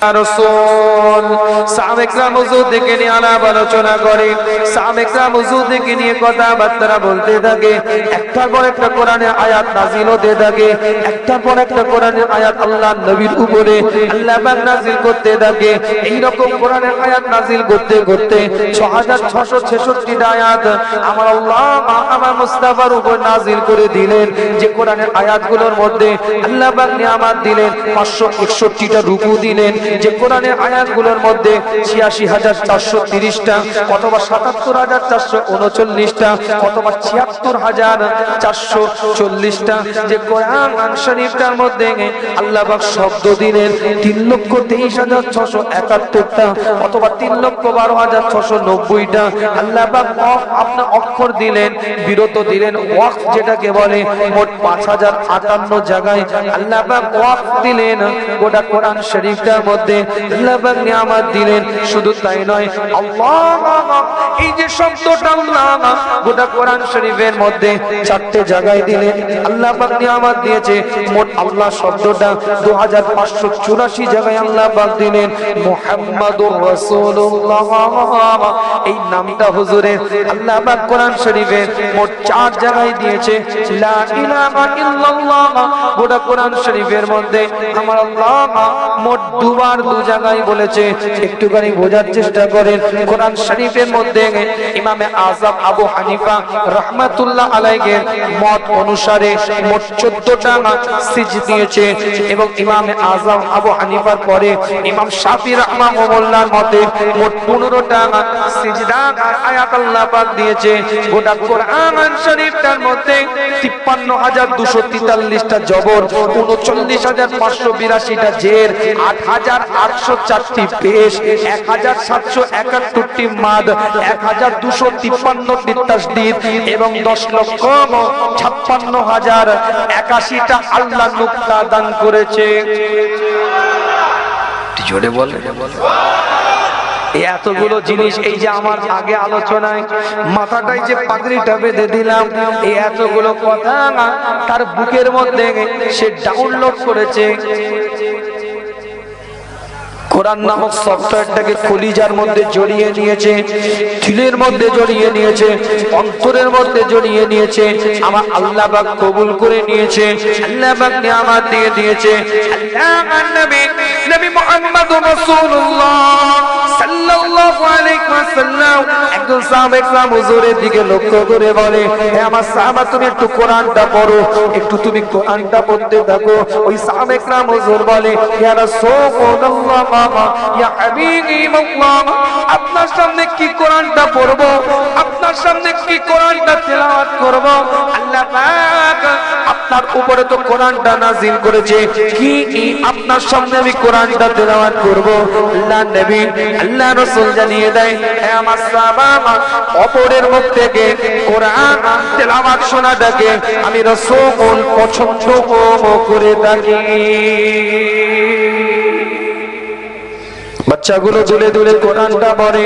নাজিল আয়াত আল্লাহ নবীর উপরে আল্লাহ নাজিল করতে থাকে। এই রকম আয়াত নাজিল করতে করতে 6666 টা আয়াত আমার আল্লাহ আমার মুস্তাফার উপর নাজিল করে দিলেন। যে কোরআনের আয়াতগুলোর মধ্যে আল্লাহ নিয়ামত দিলেন, পাঁচশো একষট্টিটা রুকু দিলেন। যে কোরআনের আয়াতগুলোর মধ্যে ছিয়াশি হাজার চারশো তিরিশটা, অথবা সাতাত্তর হাজার চারশো উনচল্লিশটা, অথবা ছিয়াত্তর হাজার চারশো চল্লিশটা, যে কোরআন শরীফটার মধ্যে আল্লাহ শব্দ দিলেন তিন লক্ষ তেইশ হাজার ছশো একাত্তরটা, অথবা তিন লক্ষ বারো হাজার ছশো নব্বইটা আল্লাহ আপনার অক্ষর দিলেন, বিরত দিলেন ওয়াক যেটাকে বলে মোট পাঁচ হাজার আটান্ন জায়গায় আল্লাহ ওয়াক দিলেন গোটা কোরআন শরীফটার মধ্যে। মধ্যে আল্লাহ নিয়ামত দিলেন। শুধু তাই নয় এই যে শব্দটা গোটা কোরআন শরীফের মধ্যে চারটে জায়গায় দিলেন। আল্লাহ পাক নিয়ামত দিয়েছে। মোট আল্লাহ শব্দটা 2584 জায়গায় আল্লাহ দিলেন। এই নামটা হুজুরের আল্লাহ কোরআন শরীফের মোট চার জায়গায় দিয়েছে। গোটা কোরআন শরীফের মধ্যে আমার আল্লাহ মোট দুবার দুবার দু জায়গায় বলেছে, একটুখানি বোঝার চেষ্টা করেন। কোরআন শরীফের মধ্যে ইমামে আজম আবু হানিফা রহমাতুল্লাহ আলাইহির মত অনুসারে মোট 14টা সিজ দিয়েছে এবং ইমামে আজম আবু হানিফার পরে ইমাম শাফি রাহমাহুল্লাহর মতে মোট 15টা সিজদা আয়াত আল্লাহ পাক দিয়েছে। গোটা কোরআন শরীফটার মধ্যে 53243টা জবর 39582টা জের 8000 আটশো চারটি পেশ এক হাজার সাতশো একাত্তরটি মাদ, এক হাজার দুশো তিপ্পান্নটি এবং দশ লক্ষ ছাপ্পান্ন হাজার একাশিটা আল্লাহ নুক্তা দান করেছে। জোরে বলে। এতগুলো জিনিস, এই যে আমার আগে আলোচনায় মাথাটাই যে পাগড়িটা বেঁধে দিলাম এই এতগুলো কথা তার বুকের মধ্যে সে ডাউনলোড করেছে। কোরআন নামক সফটওয়্যারটাকে কলিজার মধ্যে জড়িয়ে নিয়েছে থিলের মধ্যে জড়িয়ে নিয়েছে, অন্তরের মধ্যে জড়িয়ে নিয়েছে, আমার আল্লাহ পাক কবুল করে নিয়েছে, আল্লাহ পাক নিয়ামত দিয়ে দিয়েছে। আল্লাহ নবী নবী মুহাম্মদ রাসূলুল্লাহ সাল্লাল্লাহু আলাইহি ওয়াসাল্লাম একজন সাহাবা একরাম হুজুরের দিকে লক্ষ্য করে বলে হে আমার সাহাবা, তুমি একটু কোরআনটা পড়ো, একটু তুমি কোরআনটা পড়তে থাকো। ওই সাহাবা একরাম হুজুর বলে, ইয়া রাসূলুল্লাহ আপনার সামনে কি কোরআনটা পড়ব? আপনার সামনে কি কোরআনটা তেলাওয়াত করব? আল্লাহ পাক আপনার উপরে তো কোরআনটা নাজিল করেছে। কি কি? আপনার সামনে আমি কোরআনটা তেলাওয়াত করব? আল্লাহ নবী, আল্লাহ রাসূল জানিয়ে দেয় হে আমার সাহাবা অপরের মুখ থেকে কোরআন তেলাওয়াত শোনাটাকে আমি রাসূল পছন্দ করে থাকি। বাচ্চাগুলো দুলে দুলে কোরআনটা পড়ে।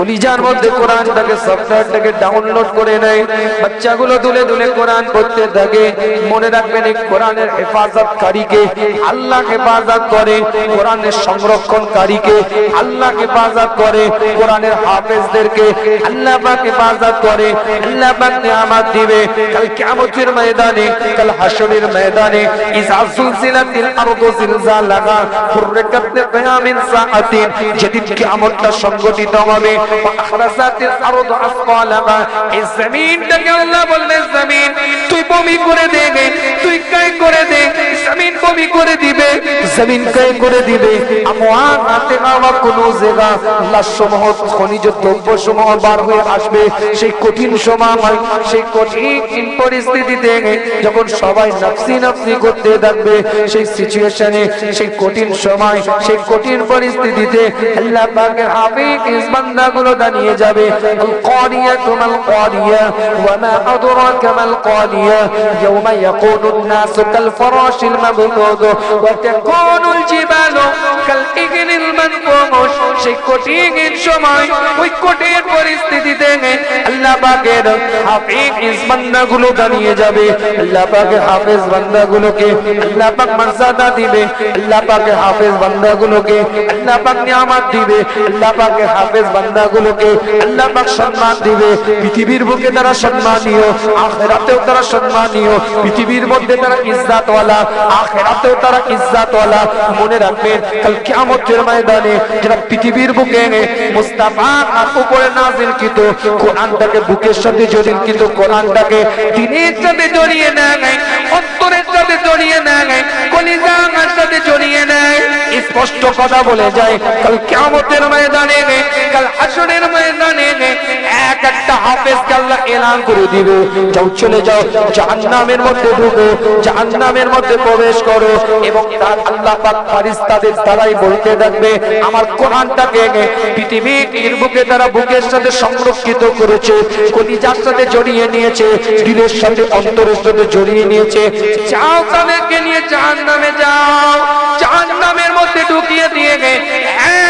কলিজার মধ্যে কোরআনটাকে, সফটওয়্যারটাকে ডাউনলোড করে নেয়। বাচ্চাগুলো দুলে দুলে কোরআন পড়তে থাকে। মনে রাখবেন এই কোরআনের হেফাজতকারীকে, আল্লাহ হেফাজত করে কোরআনের সংরক্ষণকারীকে, আল্লাহ হেফাজত করে কোরআনের হাফেজদেরকে, আল্লাহ পাক হেফাজত করে, আল্লাহ পাক নিয়ামত দিবে। কাল কিয়ামতের ময়দানে, কাল হাশরের ময়দানে, ইজা সুলসিলাতিল আরদু জিলজালাহা ফুরকাত কিয়ামিন সাআতিন, যেদিন কিয়ামতটা সংগঠিত হবে খনিজ দ্রব্য সমূহ বার হয়ে আসবে। সেই কঠিন সময়, সেই কঠিন পরিস্থিতিতে যখন সবাই নাফসি নাফসি করতে থাকবে, সেই সিচুয়েশনে সেই কঠিন সময়, সেই কঠিন পরিস্থিতিতে আল্লাহ পাকের হাফিজ বান্দাগুলো দাঁড়িয়ে যাবে القارية ما القارية وما أدراك ما القارية يوم يكون الناس كالفراش المبثوث وتكون الجبال كالإجل المنفوش সেই কঠিন সময় ওই কঠিন পরিস্থিতিতে আল্লাহ পাকের হাফিজ বান্দাগুলো দাঁড়িয়ে যাবে। আল্লাহ পাকের হাফেজ বান্দাগুলোকে আল্লাহ পাক মর্যাদা দিবে। আল্লাহ পাকের হাফেজ বান্দাগুলোকে আল্লাহ পাক নিয়ামত দিবে। আল্লাহ পাকের হাফেজ বান্দাগুলোকে আল্লাহ পাক সম্মান দিবে। পৃথিবীর বুকে তারা সম্মানীয়, আখেরাতেও তারা সম্মানীয়। পৃথিবীর মধ্যে তারা ইজ্জাতওয়ালা, আখেরাতেও তারা ইজ্জাতওয়ালা। মনে রাখবেন, কাল কিয়ামতের ময়দানে যারা পৃথিবীর বুকে মুস্তাফার উপরে নাজিল কিত কোরআনটাকে বুকের সাথে জড়িয়ে কিত কোরআনটাকে দিনের সাথে জড়িয়ে নেয়, অন্তরের সাথে জড়িয়ে নেয়, কলিজার সাথে জড়িয়ে নেয়। স্পষ্ট কথা বলে যায়, কাল কেমতের ময়দানে কাল হাসরের ময়দানে এক একটা হাফেজকে আল্লাহ এলান করে দিবে। যাও চলে যাও, জাহান্নামের মধ্যে ঢুকো, জাহান্নামের মধ্যে প্রবেশ করো এবং তার আল্লাহ পাক ফারিস্তাদের দ্বারাই বলতে থাকবে, আমার কোরআনটাকে পৃথিবীর বুকে তারা বুকের সাথে সংরক্ষিত করেছে, কলিজার সাথে জড়িয়ে নিয়েছে, দিলের সাথে অন্তরের সাথে জড়িয়ে নিয়েছে। যাও তাদেরকে নিয়ে জাহান্নামে যাও, জাহান্নামের মধ্যে ঢুকিয়ে দিয়ে এক একটা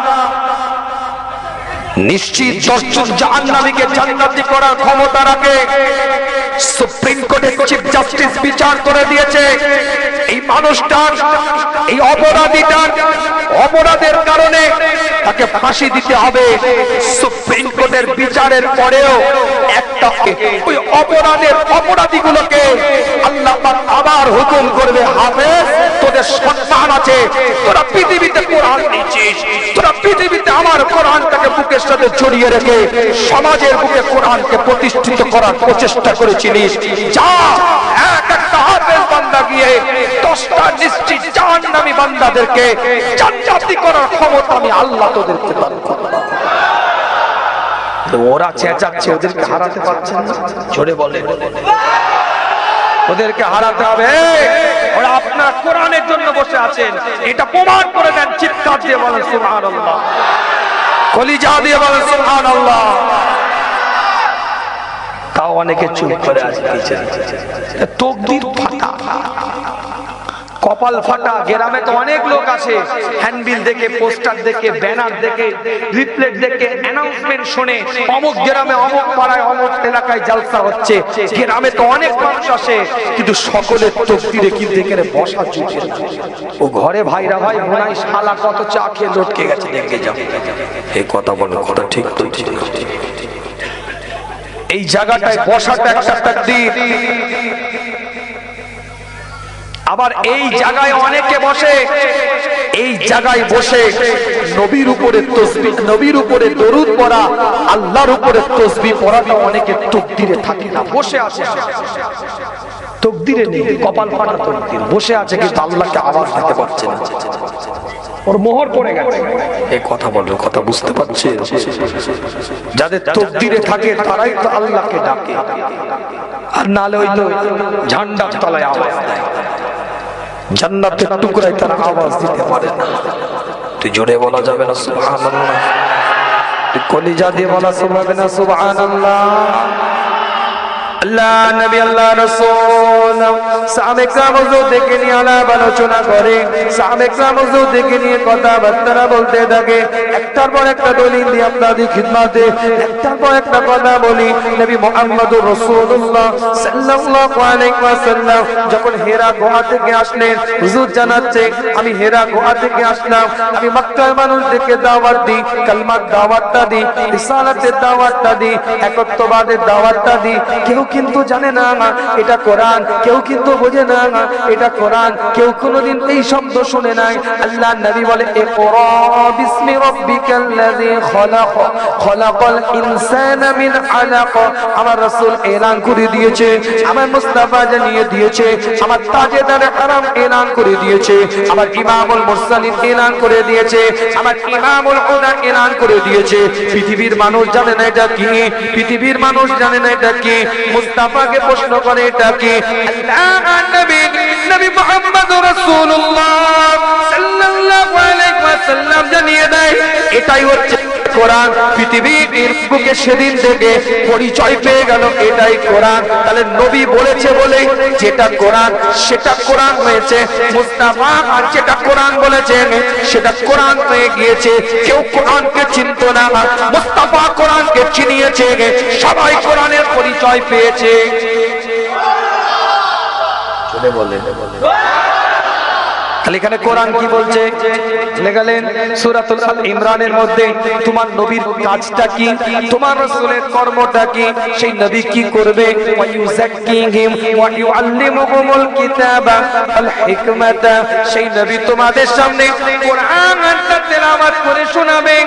নিশ্চিত দশজন জাহান্নামীকে জান্নাতি করার ক্ষমতা রাখে। সুপ্রিম কোর্টের চিফ জাস্টিস বিচার করে দিয়েছে। এই মানুষটার, এই অপরাধীটার অপরাধের কারণে তাকে ফাঁসি দিতে হবে। সুপ্রিম কোর্টের বিচারের পরেও একটা ওই অপরাধের অপরাধীগুলোকে আল্লাহ আবার হুকুম করবে, হাফেজ, তোদের সন্তান আছে, তোরা পৃথিবীতে কোরআন নিচ্ছিস তোরা পৃথিবীতে আমার কোরআনটাকে বুকের সাথে জড়িয়ে রেখে সমাজের বুকে কোরআনকে প্রতিষ্ঠিত করার প্রচেষ্টা করেছিলিস যা এক একটা বান্দা গিয়ে দশটা নিশ্চিত বান্দাদেরকে করার ক্ষমতা আমি আল্লাহ তোদেরকে দান ওরা চেঁচাচ্ছে, ওদেরকে হারাতে জোরে বলে। ওদেরকে হারাতে হবে। ওরা আপনার কোরআনের জন্য বসে আছেন। এটা প্রমাণ করে দেন, চিৎকার দিয়ে বলেন সুবহান আল্লাহ কলিজা দিয়ে বলেন সুবহান আল্লাহ তাও অনেকে চুপ করে আছে তকদির ফাটা। কপাল ফাটা। গ্রামে তো অনেক লোক আছে। হ্যান্ডবিল দেখে, পোস্টার দেখে, ব্যানার দেখে, রিপ্লেট দেখে, অ্যানাউন্সমেন্ট শুনে। অমুক গ্রামে, অমুক পাড়ায়, অমুক এলাকায় জালসা হচ্ছে। গ্রামে তো অনেক মানুষ আসে। কিন্তু সকলের তকদিরে কি দেখে বসা চুকে ও ঘরে ভাইরা, ভাই, বোনাই, শালা কত চা খেয়ে লটকে গেছে দেখে যাও এই কথা বলো, কথা ঠিক তো ঠিক। এই জায়গাটায় বসাটা একটা তাকদীর আবার এই জায়গায় অনেকে বসে, এই জায়গায় বসে নবীর উপরে তসবি নবীর উপরে দরুদ পড়া, আল্লাহর উপরে তসবি পড়া অনেকে তকদিরে থাকে না। বসে আছে। তকদিরে নেই, কপাল ফাটা তকদির। বসে আছে কিন্তু আল্লাহকে আওয়াজ দিতে পারছে না। ওর মোহর পড়ে গেছে। এই কথা বলল কথা বুঝতে পারছে? যাদের তকদিরে থাকে, তারাই তো আল্লাহকে ডাকে। আর নালে ওই তো ঝান্ডার তলায় আওয়াজ দেয়। জান্নাতের টুকরায় তারা আওয়াজ দিতে পারে না। তুই জোরে বলা যাবে না, সুবহানাল্লাহ। তুই কলিজা দিয়ে বলা যাবে না সুবহানাল্লাহ। আল্লাহ, নবী আল্লাহ, রাসূল। সাহাবেকরা হুজুর দেখে নিয়ে আলাপ আলোচনা করে। সাহাবেকরা হুজুর দেখে নিয়ে কথাবার্তা বলতে থাকে। একটার পর একটা দলিল দিয়ে আপনাদের খিদমতে, একটার পর একটা কথা বলি। নবী মুহাম্মদুর রাসূলুল্লাহ সাল্লাল্লাহু আলাইহি ওয়াসাল্লাম যখন হেরা গুহা থেকে আসলেন, হুজুর জানাচ্ছে, আমি হেরা গুহা থেকে আসলাম, আমি মক্কার মানুষদেরকে দাওয়াত দিই, কালমার দাওয়াতটা দিই, রিসালাতের দাওয়াতটা দিই, একত্ববাদের দাওয়াতটা দিই, কেউ কিন্তু জানে না এটা কোরআন, কেউ কিন্তু বোঝে না এটা কোরআন, কেউ কোনোদিন এই শব্দ শুনে নাই। আল্লাহ নবী বলে ইকরা বিসমি খলাক, খলাকাল ইনসানা মিন আলাক। আমার রাসূল এলান করে দিয়েছে, আমার মুস্তাফা জানিয়ে দিয়েছে, আমার তাজেদার হারাম এলান করে দিয়েছে, আমার ইমামুল মুরসালিন এলান করে দিয়েছে, আমার ইমামুল হুদা এলান করে দিয়েছে। পৃথিবীর মানুষ জানে না এটা কি? পৃথিবীর মানুষ জানে না এটা কি? মুস্তাফাকে প্রশ্ন করে, এটা কি? নবী মুহাম্মদ রাসূলুল্লাহ সাল্লাল্লাহু আলাইহি ওয়াসাল্লাম জানিয়ে দেয়, এটাই হচ্ছে কোরআন। পৃথিবীর বুকে সেদিন থেকে পরিচয় পেয়ে গেল, এটাই কোরআন। তাহলে নবী বলেছে বলে যেটা কোরআন, সেটা কোরআন হয়েছে। মুস্তাফা যেটা কোরআন বলেছেন, সেটা কোরআন হয়ে গিয়েছে। কেউ কোরআনকে চিনত না। মুস্তাফা চিনিয়েছে সবাই কোরআনের পরিচয় পেয়েছে। তাহলে এখানে কোরআন কি বলছে? লেখালেন সূরাতুল আল ইমরানের মধ্যে তোমার নবীর কাজটা কি? তোমার রাসূলের কর্মটা কি? সেই নবী কি করবে? ওয়া ইউযাক্কিহিম ওয়া ইউআল্লিমুহুমুল কিতাবা আল হিকমাতা। সেই নবী তোমাদের সামনে কোরআনটা তেলাওয়াত করে শোনাবে।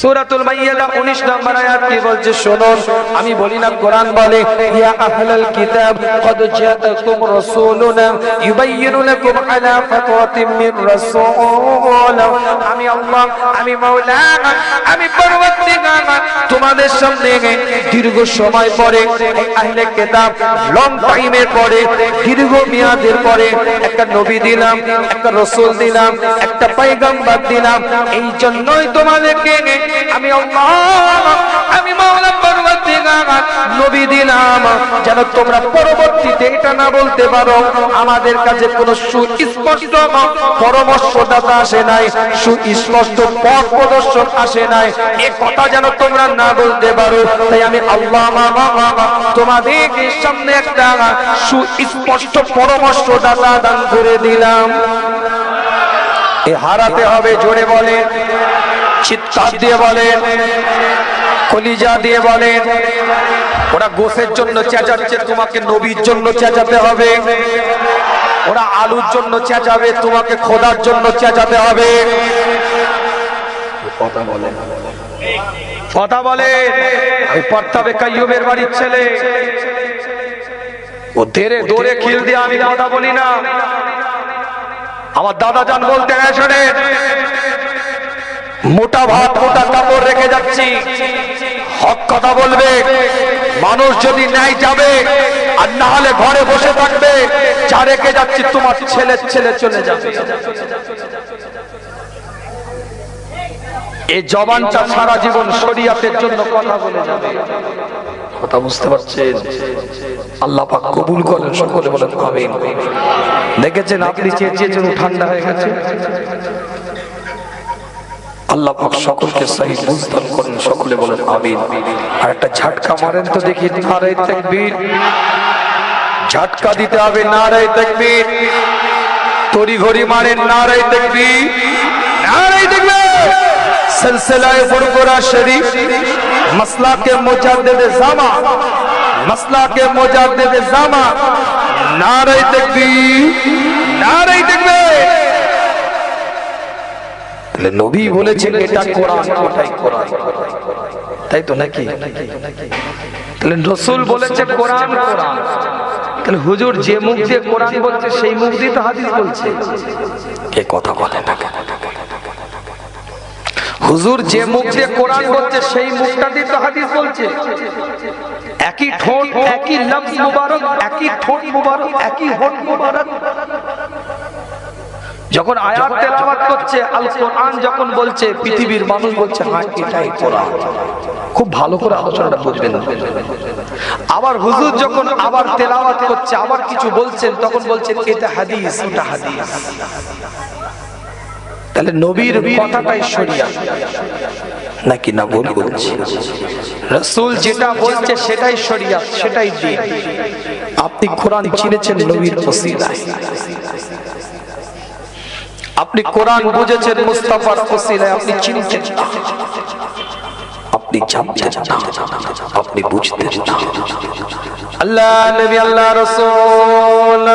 সূরাতুল মাইয়াদা 19 নম্বর আয়াত কি বলছে? শুনুন, আমি বলি না, কোরআন বলে ইয়া আহলাল কিতাব, কদ রাসূলুনা ইউবাইয়িনু লাকুম আলা মির রাসূল। আমি আল্লাহ, আমি মাওলা আমি তোমাদের সামনে দীর্ঘ সময় পরে আহলে কিতাব লং টাইমের পরে, দীর্ঘ মেয়াদের পরে একটা নবী দিলাম, একটা রাসূল দিলাম, একটা পয়গম্বর দিলাম। এই জন্যই তোমাদেরকে আমি আমি মাওলা নবী দিলাম যেন তোমরা পরবর্তীতে এটা না বলতে পারো, আমাদের কাছে কোনো সুস্পষ্ট পরামর্শদাতা আসে নাই, সুস্পষ্ট পথ প্রদর্শন আসে নাই, এ কথা যেন তোমরা না বলতে পারো। তাই আমি আল্লাহ তোমাদের সামনে একটা সুস্পষ্ট পরামর্শদাতা দান করে দিলাম। এ হারাতে হবে, জোরে বলে চিৎকার দিয়ে বলেন কলিজা দিয়ে বলেন ওরা গোসের জন্য চেঁচাচ্ছে তোমাকে নবীর জন্য চেঁচাতে হবে। ওরা আলুর জন্য চেঁচাবে তোমাকে খোদার জন্য চেঁচাতে হবে। কথা বলে। কথা বলে আমি কাইয়ুবের বাড়ির ছেলে। ও ধীরে দৌড়ে খিল দিয়ে আমি দাদা বলি না। আমার দাদা যান বলতে শোনেন মোটা ভাত, মোটা কাপড় রেখে যাচ্ছি। হক কথা বলবে। মানুষ যদি ন্যায় যাবে, আর না হলে ঘরে বসে থাকবে, যা রেখে যাচ্ছি তোমার ছেলে ছেলে চলে যাবে। এই জবানটা সারা জীবন শরিয়াতের জন্য কথা বলে যাবে। কথা বুঝতে পারছেন? আল্লাহ পাক কবুল করেন, সকলে বলেন, আমিন। দেখেছেন আপনি চেয়েছেন ঠান্ডা হয়ে গেছে? আল্লাহ পাক সকলকে সহি মুস্তাল করেন, সকলে বলেন আমিন। আর একটা ঝাটকা মারেন তো দেখি নারে তাকবীর। ঝাটকা দিতে হবে নারে তাকবীর। তরি ঘড়ি মারেন নারে তাকবীর। নারে তাকবীর! সিলসিলায়ে ফুরফুরা শরীফ। মাসলাকে মুজাদ্দিদ জামা। মাসলাকে মুজাদ্দিদ জামা। নারে তাকবীর। নারে তাকবীর! তাহলে নবী বলেছেন এটা কোরআন ওটাই কোরআন? তাই তো নাকি? তাহলে রসুল বলেছে কোরআন কোরআন। তাহলে হুজুর যে মুখ দিয়ে কোরআন বলছে সেই মুখ দিয়ে তো হাদিস বলছে। এ কথা বলে না? হুজুর যে মুখ দিয়ে কোরআন বলছে সেই মুখটা দিয়ে তো হাদিস বলছে। একই ঠোঁট একই লফজ মুবারক একই ঠোঁট মুবারক একই হোঁট মুবারক। যখন আয়াত তেলাওয়াত করছে আল কোরআন যখন বলছে পৃথিবীর মানুষ বলছে হ্যাঁ এটাই কোরআন। খুব ভালো করে আলোচনাটা বুঝবেন আবার হুজুর যখন আবার তেলাওয়াত করছে আবার কিছু বলছেন তখন বলছেন এটা হাদিস ওটা হাদিস। তাহলে নবীর কথাটাই শরিয়া। নাকি না ভুল বলছি রসুল যেটা বলছে সেটাই শরিয়া সেটাই দিন। আপনি কোরআন চিনেছেন নবীর ওসিলায়। আপনি কোরআন বুঝেছেন মুস্তাফার ওসিলায় আপনি চিনছেন না। আপনি জানছেন না। আপনি বুঝতেন না। আল্লাহ নবী আল্লাহ রসুল।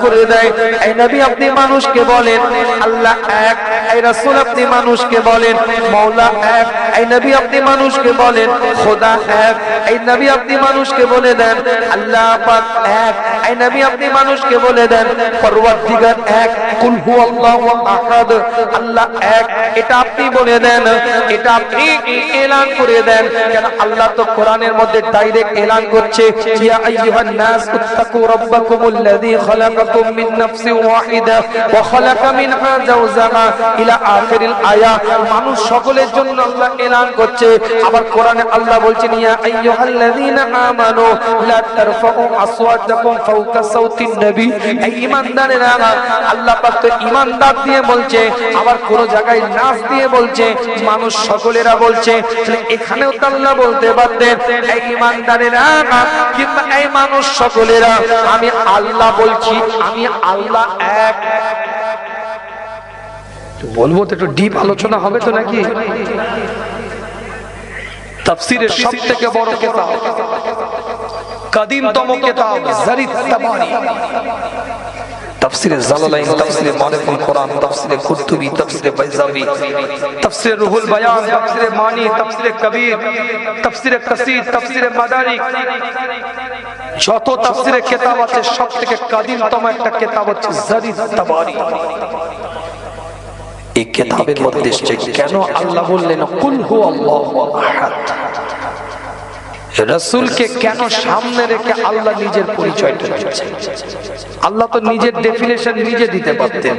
করে দেয় নবী আপনি মানুষকে বলেন, আল্লাহ এক। এই রাসূল আপনি মানুষকে বলেন, মাওলা এক। এই নবী আপনি মানুষকে বলেন, খোদা এক। এই নবী আপনি মানুষকে বলে দেন আল্লাহ পাক এক। এই নবী আপনি মানুষকে বলে দেন পরওয়ারদিগার এক, কুল আহাদ। আল্লাহ এক, এটা আপনি বলে দেন, এটা আপনি এলান করে দেন। কেন? আল্লাহ তো কোরআনের মধ্যে ডাইরেক্ট এলান করছে। ইয়া আইয়ুহান নাস রাব্বাকুমুল্লাযী খালাকাকুম মিন ওয়াহিদা ওয়া খালাকা মিনহা ইলা আখিরিল আয়া। মানুষ সকলের জন্য আল্লাহ এলান করছে। আবার কোরআনে আল্লাহ বলছেন, ইয়া আইয়ুহাল্লাযীনা আমানু লা তারফাউ ফাওকা নবী, এই আল্লাহ পাক তো ঈমানদার দিয়ে বলছে, আবার কোন জায়গায় নাচ দিয়ে বলছে, মানুষ সকলেরা বলছে এখানেও তো আল্লাহ বলতে এই কিংবা এই মানুষ সকলেরা, আমি আল্লাহ বলছি, আমি আল্লাহ এক। বলব তো একটু ডিপ আলোচনা হবে তো নাকি? তাফসীরের সব থেকে বড় কাদিমতম কিতাব জারিত তাবারি তাফসিরে জালালাইন তাফসিরে মারিফুল কোরআন তাফসিরে কুরতুবী তাফসিরে বাইজাবি তাফসিরে রুহুল বায়ান তাফসিরে মানি তাফসিরে কবির তাফসিরে কাসির তাফসিরে মাদারিক যত তাফসিরে কিতাব আছে সব থেকে কাদিমতম একটা কিতাব হচ্ছে জারিত তাবারি এই কেতাবের মধ্যে এসছে কেন আল্লাহ বললেন কুল হু আল্লাহু আহাদ রসুলকে কেন সামনে রেখে আল্লাহ নিজের পরিচয়টা দিচ্ছে আল্লাহ তো নিজের ডেফিনেশন নিজে দিতে পারতেন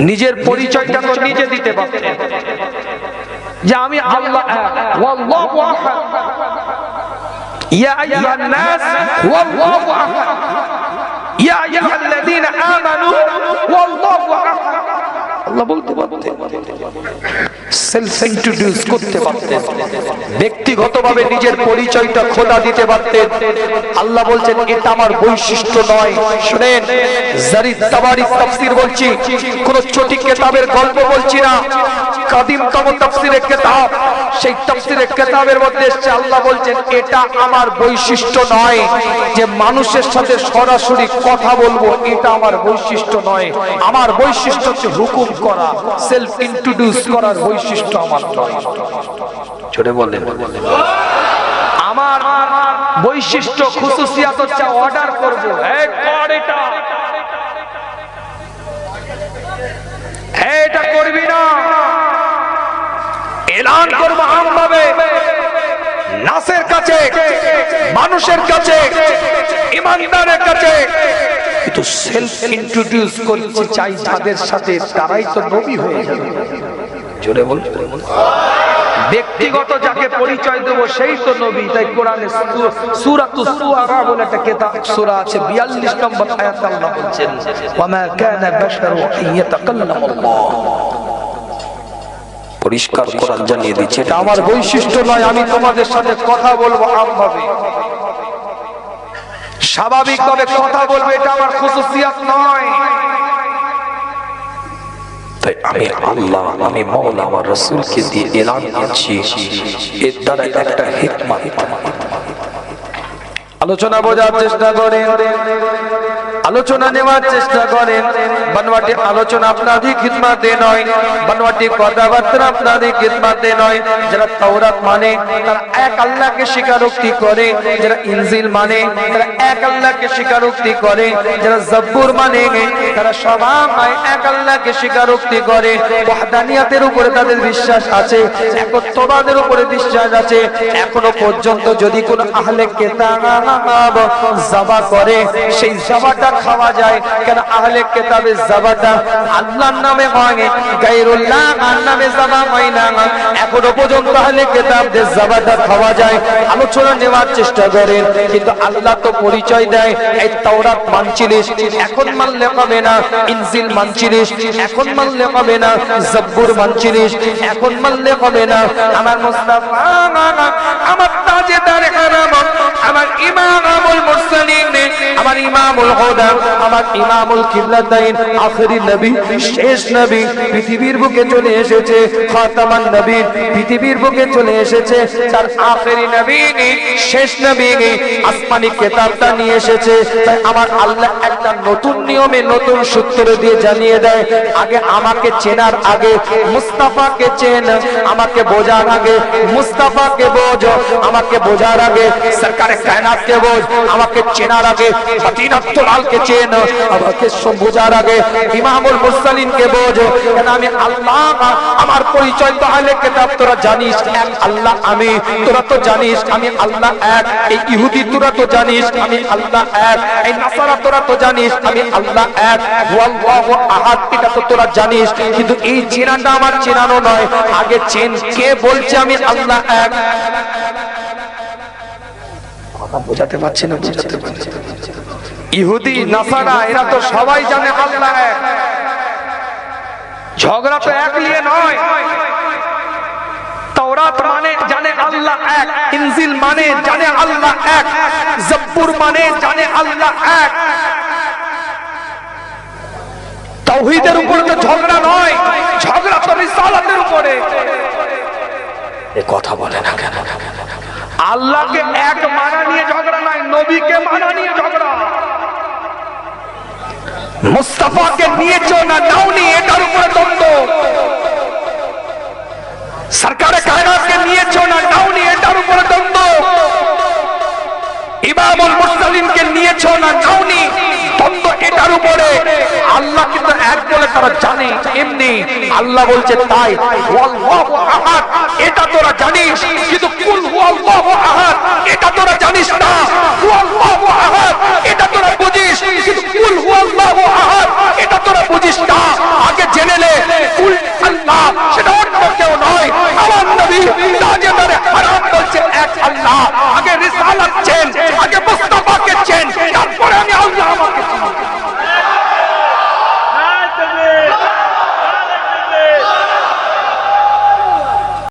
নিজের পরিচয়টা তো নিজে দিতে পারতেন যে আমি আল্লাহ। ইয়া আইয়ুহান নাস ওয়াল্লাহু আহাদ। ইয়া আইয়ুহাল্লাযীনা আমানু, ওয়াল্লাহু আহাদ। আল্লাহ বলতে পারতেন। সেলফ ইন্ট্রোডিউস করতে পারতেন। ব্যক্তিগতভাবে নিজের পরিচয়টা খোদা দিতে পারতেন। আল্লাহ বলছেন, এটা আমার বৈশিষ্ট্য নয়। শুনেন, জারিদ তাবারি তাফসীর বলছি, কোন চটি কিতাবের গল্প বলছি না। কাদিমতম তাফসীরের কিতাব। সেই তাফসীরের কিতাবের মধ্যে এসেছে আল্লাহ বলছেন এটা আমার বৈশিষ্ট্য নয় যে মানুষের সাথে সরাসরি কথা বলব এটা আমার বৈশিষ্ট্য নয়। আমার বৈশিষ্ট্য হচ্ছে হুকুম করা সেলফ ইন্ট্রোডিউস করার বৈশিষ্ট্য আমার নয়। জোরে বলেন আমার বৈশিষ্ট্য খুশুসিয়াত হচ্ছে অর্ডার করব। এটা। এটা করবি না। এলান করব আমভাবে। নাসের কাছে, মানুষের কাছে, ইমানদারের কাছে। কিন্তু সেলফ ইন্ট্রোডিউস করতে চাই যাদের সাথে তারাই তো নবী হয়ে যাবে। জোরে বল। ব্যক্তিগত যাকে পরিচয় দেব, সেই তো নবী। তাই কোরআনে সূরাতুস সুআরা বলে একটা কিতাব, সূরা আছে 42 নম্বর আয়াত আল্লাহ বলছেন ওয়ামা কানা বাশারু ইয়াতাকাল্লামুল্লাহ পরিষ্কার কোরআন জানিয়ে দিচ্ছে। এটা আমার বৈশিষ্ট্য নয় আমি তোমাদের সাথে কথা বলব আমভাবে। স্বাভাবিকভাবে কথা বলব এটা আমার খুশুসিয়াত নয়। তাই আমি আল্লাহ আমি মৌলা আমার রসুলকে দিয়ে এলান করছি। এর দ্বারা একটা হিকমত। আলোচনা বোঝার চেষ্টা করেন। আলোচনা নেওয়ার চেষ্টা করেন। বানওয়াটি আলোচনা আপনাদের খিদমাতে নয়। বানওয়াটি কথাবার্তা আপনাদের খিদমাতে নয়। যারা তাওরাত মানে তারা এক আল্লাহকে স্বীকারোক্তি করে। যারা ইনজিল মানে তারা এক আল্লাহকে স্বীকারোক্তি করে। যারা জব্বুর মানে তারা সবাই এক আল্লাহকে স্বীকারোক্তি করে। ওয়াহদানিয়াতের উপরে তাদের বিশ্বাস আছে, একত্ববাদের উপরে বিশ্বাস আছে। এখনও পর্যন্ত যদি কোন আহলে কেতাব জাবা করে, সেই জাবাটা খাওয়া যায়। কেন আহলে আল্লাহর নামে গায়রুল্লাহ আর নামে না। এখনও পর্যন্ত আহলে খাওয়া যায়। আলোচনা নেওয়ার চেষ্টা করেন, কিন্তু আল্লাহ তো পরিচয় দেয়, এই তাওরাত মানছিলিস, এখন মানলে হবে না? ইনজিল মানছিলিস, এখন মানলে না? জব্বুর মানছিলিস, এখন মানলে না? আমার মুস্তাফা, আমার তাজেদার হারাম আমার ইমামুল মুরসালিন আমার ইমামুল হুদা আমার ইমামুল নবী, শেষ নবী পৃথিবীর বুকে চলে এসেছে, খাতামান নবী পৃথিবীর বুকে চলে এসেছে, তার নবী শেষ নবী আসমানি কিতাবটা নিয়ে এসেছে। তাই আমার আল্লাহ একটা নতুন নিয়মে নতুন সূত্র দিয়ে জানিয়ে দেয়, আগে আমাকে চেনার আগে, মুস্তাফাকে চেন, আমাকে বোঝার আগে, মুস্তাফাকে বোঝ, আমাকে বোঝার আগে, সরকারে কায়নাতকে বোঝ, আমাকে চেনার আগে মদিনাতুল চেন আমাকে বোঝার আগে ইমামুল মুরসালিনকে বোঝ। কেন আমি আল্লাহ আমার পরিচয় তো আহলে কিতাব, তোরা জানিস এক আল্লাহ আমি, তোরা তো জানিস আমি আল্লাহ এক, এই ইহুদি তোরা তো জানিস আমি আল্লাহ এক, এই নাসারা তোরা তো জানিস আমি আল্লাহ এক হুয়াল্লাহু আহাদ, এটা তো তোরা জানিস। কিন্তু এই চেনাটা আমার চেনানো নয়, আগে চেন কে বলছে আমি আল্লাহ এক? কথা বোঝাতে পারছি না, বোঝাতে পারছি। ইহুদি, নাসারা, এরা তো সবাই জানে আল্লাহ এক। ঝগড়া তো এক নিয়ে নয়। তাওরাত মানে জানে আল্লাহ এক, ইনজিল মানে জানে আল্লাহ এক মানে জানে আল্লাহ এক। তাওহীদের উপরে তো ঝগড়া নয়, ঝগড়া তো রিসালাতের উপরে। এ কথা বলে না কেন? আল্লাহকে এক মানা নিয়ে ঝগড়া নাই, নবীকে মানা নিয়ে ঝগড়া। মুস্তাফাকে নিয়েছো না নাওনি এটার উপরে দ্বন্দ্ব। সরকারে কায়নাতকে নিয়েছো না নাওনি এটার উপরে দ্বন্দ্ব। ইমামুল মুসলিমকে নিয়েছো না নাওনি তত্ত্ব এটার উপরে আল্লাহ কিন্তু এক বলে তারা জানে, এমনি আল্লাহ বলছে তাই এটা তোরা জানিস, কিন্তু এটা তোরা জানিস না এটা তোরা বুঝিস, কিন্তু এটা তোরা বুঝিস না। আগে জেনে নে সেটা অন্য কেউ নয়, আমার নবী তাজেদারে বলছে এক আল্লাহ। আগে রিসালাত আগে মুস্তাফাকে চেন, তারপরে আমি আল্লাহ আমাকে Thank you.